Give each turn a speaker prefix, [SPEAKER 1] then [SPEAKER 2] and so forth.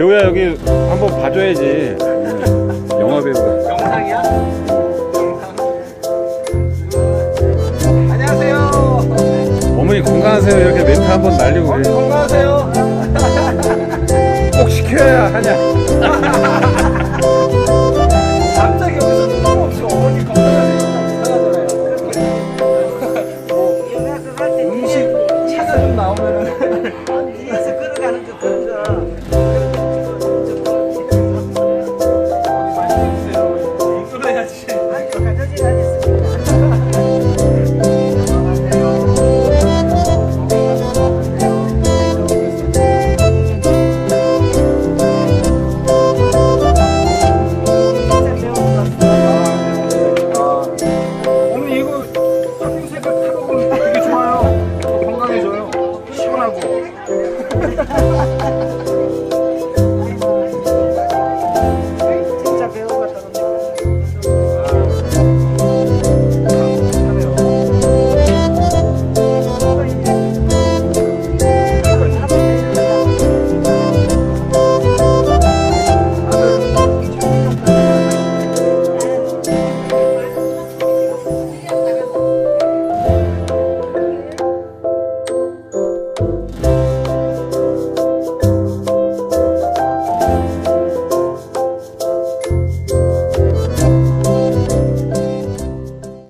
[SPEAKER 1] 재호야 여기 한번 봐줘야지. 영화 배우가.
[SPEAKER 2] 영상이야? 영상. 안녕하세요.
[SPEAKER 1] 어머니 건강하세요. 이렇게 멘트 한번 날리고
[SPEAKER 2] 어머니
[SPEAKER 1] 그래.
[SPEAKER 2] 건강하세요.
[SPEAKER 1] 꼭 시켜야 하냐.
[SPEAKER 2] 갑자기 여기서 뜬금없이 어머니 건강하세요. 뭐 음식 차가 좀 나오면은 Thank you.